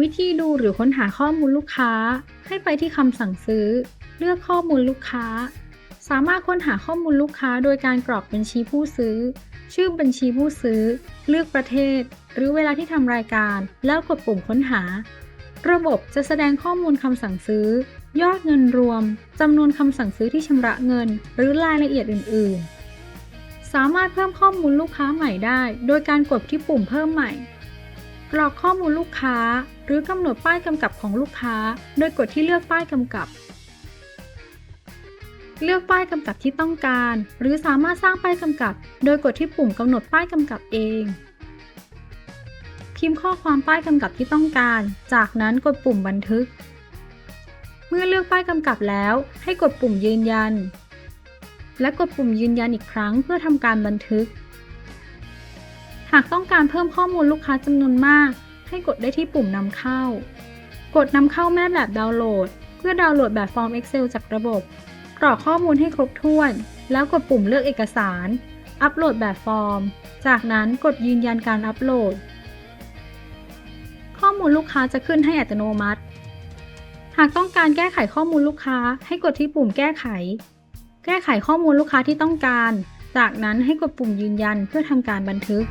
วิธีดูหรือค้นหาข้อมูลลูกค้า ให้ไปที่คำสั่งซื้อ เลือกข้อมูลลูกค้า สามารถค้นหาข้อมูลลูกค้า โดยการกรอกบัญชีผู้ซื้อ ชื่อบัญชีผู้ซื้อ เลือกประเทศ หรือเวลาที่ทำรายการ แล้วกดปุ่มค้นหา ระบบจะแสดงข้อมูลคำสั่งซื้อ ยอดเงินรวมจำนวนคำสั่งซื้อที่ชำระเงิน หรือรายละเอียดอื่น ๆ สามารถเพิ่มข้อมูลลูกค้าใหม่ได้ โดยการกดที่ปุ่มเพิ่มใหม่ กรอกข้อมูลลูกค้า หรือกำหนดป้ายกำกับของลูกค้า โดยกดที่เลือกป้ายกำกับ เลือกป้ายกำกับที่ต้องการ หรือสามารถสร้างป้ายกำกับ โดยกดที่ปุ่มกำหนดป้ายกำกับเอง พิมพ์ข้อความป้ายกำกับที่ต้องการ จากนั้นกดปุ่มบันทึก เมื่อเลือกป้ายกำกับแล้ว ให้กดปุ่มยืนยัน และกดปุ่มยืนยันอีกครั้งเพื่อทำการบันทึก หากต้องการเพิ่มข้อมูลลูกค้าจำนวนมาก ให้กดได้ที่ปุ่มนำเข้า กดนำเข้าแม่แบบดาวน์โหลด เพื่อดาวน์โหลดแบบฟอร์ม Excel จากระบบ กรอกข้อมูลให้ครบถ้วน แล้วกดปุ่มเลือกเอกสาร อัปโหลดแบบฟอร์ม จากนั้นกดยืนยันการอัปโหลด ข้อมูลลูกค้าจะขึ้นให้อัตโนมัติ หากต้องการแก้ไขข้อมูลลูกค้า ให้กดที่ปุ่มแก้ไข แก้ไขข้อมูลลูกค้าที่ต้องการ จากนั้นให้กดปุ่มยืนยันเพื่อทำการบันทึก